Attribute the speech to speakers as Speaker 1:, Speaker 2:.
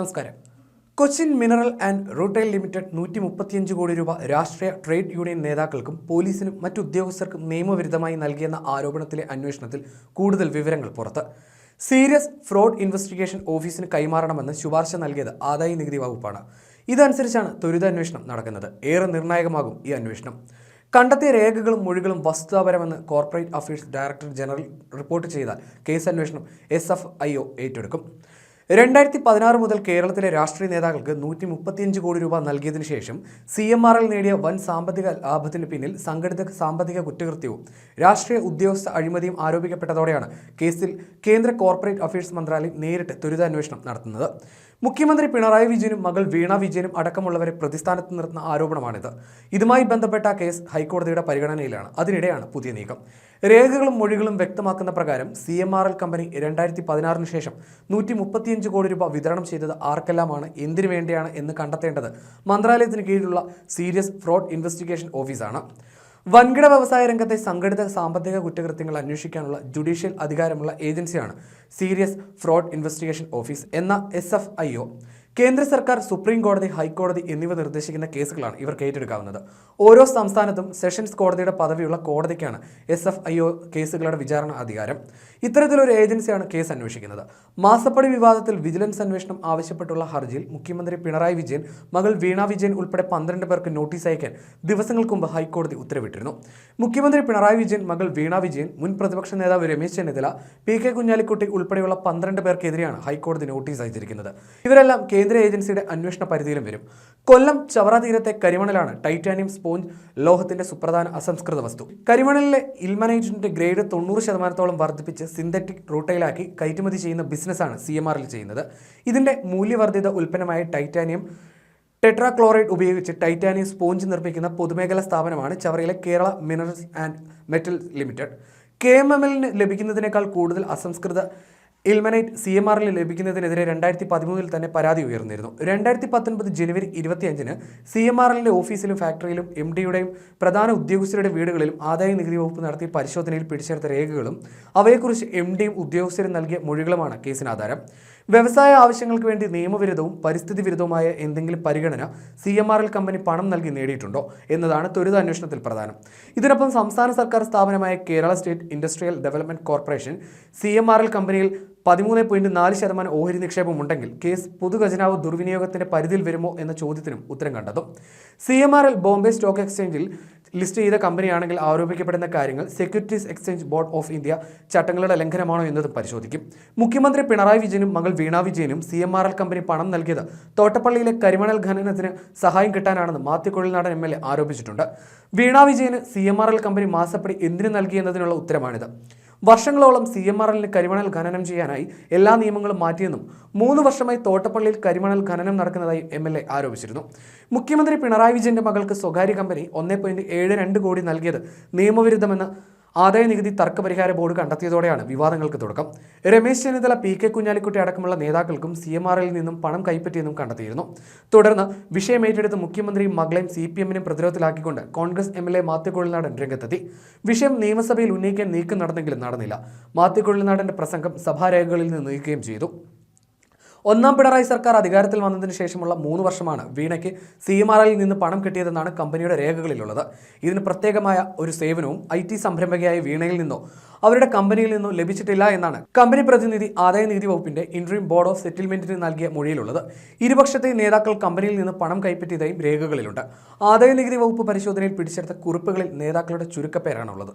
Speaker 1: നമസ്കാരം Cochin mineral and rutile limited നൂറ്റി മുപ്പത്തിയഞ്ച് കോടി രൂപ രാഷ്ട്രീയ ട്രേഡ് യൂണിയൻ നേതാക്കൾക്കും പോലീസിനും മറ്റുദ്യോഗസ്ഥർക്കും നിയമവിരുദ്ധമായി നൽകിയെന്ന ആരോപണത്തിലെ അന്വേഷണത്തിൽ കൂടുതൽ വിവരങ്ങൾ പുറത്ത് സീരിയസ് ഫ്രോഡ് ഇൻവെസ്റ്റിഗേഷൻ ഓഫീസിന് കൈമാറണമെന്ന് ശുപാർശ നൽകിയത് ആദായ നികുതി വകുപ്പാണ് ഇതനുസരിച്ചാണ് ത്വരിതാന്വേഷണം നടക്കുന്നത് ഏറെ നിർണായകമാകും ഈ അന്വേഷണം കണ്ടെത്തിയ രേഖകളും മൊഴികളും വസ്തുതാപരമെന്ന് corporate affairs director general report ചെയ്താൽ കേസ് അന്വേഷണം എസ് എഫ് ഐ ഒ ഏറ്റെടുക്കും രണ്ടായിരത്തി പതിനാറ് മുതൽ കേരളത്തിലെ രാഷ്ട്രീയ നേതാക്കൾക്ക് നൂറ്റി മുപ്പത്തിയഞ്ച് കോടി രൂപ നൽകിയതിനു ശേഷം സി എം ആർ എൽ നേടിയ വൻ സാമ്പത്തിക ലാഭത്തിന് പിന്നിൽ സംഘടിത സാമ്പത്തിക കുറ്റകൃത്യവും രാഷ്ട്രീയ ഉദ്യോഗസ്ഥ അഴിമതിയും ആരോപിക്കപ്പെട്ടതോടെയാണ് കേസിൽ കേന്ദ്ര കോർപ്പറേറ്റ് അഫയേഴ്സ് മന്ത്രാലയം നേരിട്ട് ദുരിതാന്വേഷണം നടത്തുന്നത് മുഖ്യമന്ത്രി പിണറായി വിജയനും മകൾ വീണ വിജയനും അടക്കമുള്ളവരെ പ്രതിസ്ഥാനത്ത് നിർത്തുന്ന ആരോപണമാണിത് ഇതുമായി ബന്ധപ്പെട്ട കേസ് ഹൈക്കോടതിയുടെ പരിഗണനയിലാണ് അതിനിടെയാണ് പുതിയ നീക്കം രേഖകളും മൊഴികളും വ്യക്തമാക്കുന്ന പ്രകാരം C M R L company രണ്ടായിരത്തി പതിനാറിന് ശേഷം നൂറ്റി മുപ്പത്തിയഞ്ച് കോടി രൂപ വിതരണം ചെയ്തത് ആർക്കെല്ലാമാണ് എന്തിനു വേണ്ടിയാണ് എന്ന് കണ്ടെത്തേണ്ടത് മന്ത്രാലയത്തിന് കീഴിലുള്ള സീരിയസ് ഫ്രോഡ് ഇൻവെസ്റ്റിഗേഷൻ ഓഫീസാണ് വൻകിട വ്യവസായ രംഗത്തെ സംഘടിത സാമ്പത്തിക കുറ്റകൃത്യങ്ങൾ അന്വേഷിക്കാനുള്ള ജുഡീഷ്യൽ അധികാരമുള്ള ഏജൻസിയാണ് സീരിയസ് ഫ്രോഡ് ഇൻവെസ്റ്റിഗേഷൻ ഓഫീസ് എന്ന എസ് കേന്ദ്ര സർക്കാർ സുപ്രീം കോടതി ഹൈക്കോടതി എന്നിവ നിർദ്ദേശിക്കുന്ന കേസുകളാണ് ഇവർക്ക് ഏറ്റെടുക്കാവുന്നത് ഓരോ സംസ്ഥാനത്തും സെഷൻസ് കോടതിയുടെ പദവിയുള്ള കോടതിക്കാണ് എസ് എഫ് ഐ ഒ കേസുകളുടെ വിചാരണ അധികാരം ഇത്തരത്തിലൊരു ഏജൻസിയാണ് കേസ് അന്വേഷിക്കുന്നത് മാസപ്പടി വിവാദത്തിൽ വിജിലൻസ് അന്വേഷണം ആവശ്യപ്പെട്ടുള്ള ഹർജിയിൽ മുഖ്യമന്ത്രി പിണറായി വിജയൻ മകൾ വീണ വിജയൻ ഉൾപ്പെടെ പന്ത്രണ്ട് പേർക്ക് നോട്ടീസ് അയക്കാൻ ദിവസങ്ങൾക്ക് മുമ്പ് ഹൈക്കോടതി ഉത്തരവിട്ടിരുന്നു മുഖ്യമന്ത്രി പിണറായി വിജയൻ മകൾ വീണ വിജയൻ മുൻ പ്രതിപക്ഷ നേതാവ് രമേശ് ചെന്നിത്തല പി കെ കുഞ്ഞാലിക്കുട്ടി ഉൾപ്പെടെയുള്ള പന്ത്രണ്ട് പേർക്കെതിരെയാണ് ഹൈക്കോടതി നോട്ടീസ് അയച്ചിരിക്കുന്നത് ഇവരെല്ലാം കേന്ദ്ര ഏജൻസിയുടെ അന്വേഷണ പരിധിയിലും വരും കൊല്ലം ചവറ തീരത്തെ കരിമണലാണ് ടൈറ്റാനിയം സ്പോഞ്ച് ലോഹത്തിന്റെ സുപ്രധാന അസംസ്കൃത വസ്തു കരിമണലിലെ ഇൽമനൈറ്റിന്റെ ഗ്രേഡ് തൊണ്ണൂറ് ശതമാനത്തോളം വർദ്ധിപ്പിച്ച് സിന്തറ്റിക് റൂട്ടൈലാക്കി കയറ്റുമതി ചെയ്യുന്ന ബിസിനസ്സാണ് സി എം ആറിൽ ചെയ്യുന്നത് ഇതിന്റെ മൂല്യവർദ്ധിത ഉൽപ്പന്നമായ ടൈറ്റാനിയം ടെട്രാക്ലോറൈഡ് ഉപയോഗിച്ച് ടൈറ്റാനിയം സ്പോഞ്ച് നിർമ്മിക്കുന്ന പൊതുമേഖലാ സ്ഥാപനമാണ് ചവറയിലെ Kerala minerals and metals limited K M എമ്മിൽ ലഭിക്കുന്നതിനേക്കാൾ കൂടുതൽ അസംസ്കൃത ഇൽമനൈറ്റ് സി എം ആറിൽ ലഭിക്കുന്നതിനെതിരെ രണ്ടായിരത്തി പതിമൂന്നിൽ തന്നെ പരാതി ഉയർന്നിരുന്നു രണ്ടായിരത്തി പത്തൊൻപത് ജനുവരി ഇരുപത്തിയഞ്ചിന് സി എം ആറിലെ ഓഫീസിലും ഫാക്ടറിയിലും എം ഡിയുടെയും പ്രധാന ഉദ്യോഗസ്ഥരുടെ വീടുകളിലും ആദായ നികുതി വകുപ്പ് നടത്തിയ പരിശോധനയിൽ പിടിച്ചെടുത്ത രേഖകളും അവയെക്കുറിച്ച് എം ഡിയും ഉദ്യോഗസ്ഥരും നൽകിയ മൊഴികളുമാണ് കേസിന് ആധാരം വ്യവസായ ആവശ്യങ്ങൾക്ക് വേണ്ടി നിയമവിരുദ്ധവും പരിസ്ഥിതി വിരുദ്ധവുമായ എന്തെങ്കിലും പരിഗണന C M R L company പണം നൽകി നേടിയിട്ടുണ്ടോ എന്നതാണ് ത്വരിത അന്വേഷണത്തിൽ പ്രധാനം ഇതിനൊപ്പം സംസ്ഥാന സർക്കാർ സ്ഥാപനമായ Kerala state industrial development corporation C M R L കമ്പനിയിൽ പതിമൂന്ന് പോയിന്റ് നാല് ശതമാനം ഓഹരി നിക്ഷേപം ഉണ്ടെങ്കിൽ കേസ് പൊതുഖജനാവ് ദുർവിനിയോഗത്തിന്റെ പരിധിയിൽ വരുമോ എന്ന ചോദ്യത്തിനും ഉത്തരം കണ്ടെത്തും C M R L Bombay stock എക്സ്ചേഞ്ചിൽ ലിസ്റ്റ് ചെയ്ത കമ്പനിയാണെങ്കിൽ ആരോപിക്കപ്പെടുന്ന കാര്യങ്ങൾ securities exchange board of India ചട്ടങ്ങളുടെ ലംഘനമാണോ എന്നതും പരിശോധിക്കും മുഖ്യമന്ത്രി പിണറായി വിജയനും മകൾ വീണ വിജയനും C M R L company പണം നൽകിയത് തോട്ടപ്പള്ളിയിലെ കരിമണൽ ഖനനത്തിന് സഹായം കിട്ടാനാണെന്ന് മാത്തിക്കൊഴിൽനാടൻ എം എൽ എ ആരോപിച്ചിട്ടുണ്ട് വീണ വിജയന് C M R L company മാസപ്പടി എന്തിനു നൽകിയെന്നതിനുള്ള ഉത്തരമാണിത് വർഷങ്ങളോളം സി എം ആർ എല്ലിന് കരിമണൽ ഖനനം ചെയ്യാനായി എല്ലാ നിയമങ്ങളും മാറ്റിയെന്നും മൂന്ന് വർഷമായി തോട്ടപ്പള്ളിയിൽ കരിമണൽ ഖനനം നടക്കുന്നതായും എം എൽ എ ആരോപിച്ചിരുന്നു മുഖ്യമന്ത്രി പിണറായി വിജയന്റെ മകൾക്ക് സ്വകാര്യ കമ്പനി ഒന്നേ പോയിന്റ് ഏഴ് രണ്ട് കോടി നൽകിയത് നിയമവിരുദ്ധമെന്ന് ആദായ നികുതി തർക്കപരിഹാര ബോർഡ് കണ്ടെത്തിയതോടെയാണ് വിവാദങ്ങൾക്ക് തുടക്കം രമേശ് ചെന്നിത്തല പി കെ കുഞ്ഞാലിക്കുട്ടി അടക്കമുള്ള നേതാക്കൾക്കും സി എം ആർ എൽ നിന്നും പണം കൈപ്പറ്റിയെന്നും കണ്ടെത്തിയിരുന്നു തുടർന്ന് വിഷയം ഏറ്റെടുത്ത് മുഖ്യമന്ത്രി മകളെയും സി പി എമ്മിനും പ്രതിരോധത്തിലാക്കിക്കൊണ്ട് Congress M L A Mathew Kuzhalnadan രംഗത്തെത്തി വിഷയം നിയമസഭയിൽ ഉന്നയിക്കാൻ നീക്കം നടന്നെങ്കിലും നടന്നില്ല മാത്യുക്കൊഴിൽനാടൻ്റെ പ്രസംഗം സഭാരേഖകളിൽ നിന്ന് നീക്കുകയും ചെയ്തു ഒന്നാം പിണറായി സർക്കാർ അധികാരത്തിൽ വന്നതിന് ശേഷമുള്ള മൂന്ന് വർഷമാണ് വീണയ്ക്ക് സി എം ആർ നിന്ന് പണം കിട്ടിയതെന്നാണ് കമ്പനിയുടെ രേഖകളിലുള്ളത് ഇതിന് പ്രത്യേകമായ ഒരു സേവനവും ഐ ടി സംരംഭകയായ വീണയിൽ നിന്നോ അവരുടെ കമ്പനിയിൽ നിന്നോ ലഭിച്ചിട്ടില്ല എന്നാണ് കമ്പനി പ്രതിനിധി ആദായ നികുതി വകുപ്പിന്റെ ഇൻട്രീം ബോർഡ് ഓഫ് സെറ്റിൽമെന്റിന് നൽകിയ മൊഴിയിലുള്ളത് ഇരുപക്ഷത്തെ നേതാക്കൾ കമ്പനിയിൽ നിന്ന് പണം കൈപ്പറ്റിയതായും രേഖകളിലുണ്ട് ആദായ നികുതി വകുപ്പ് പരിശോധനയിൽ പിടിച്ചെടുത്ത കുറിപ്പുകളിൽ നേതാക്കളുടെ ചുരുക്കപ്പേരാണുള്ളത്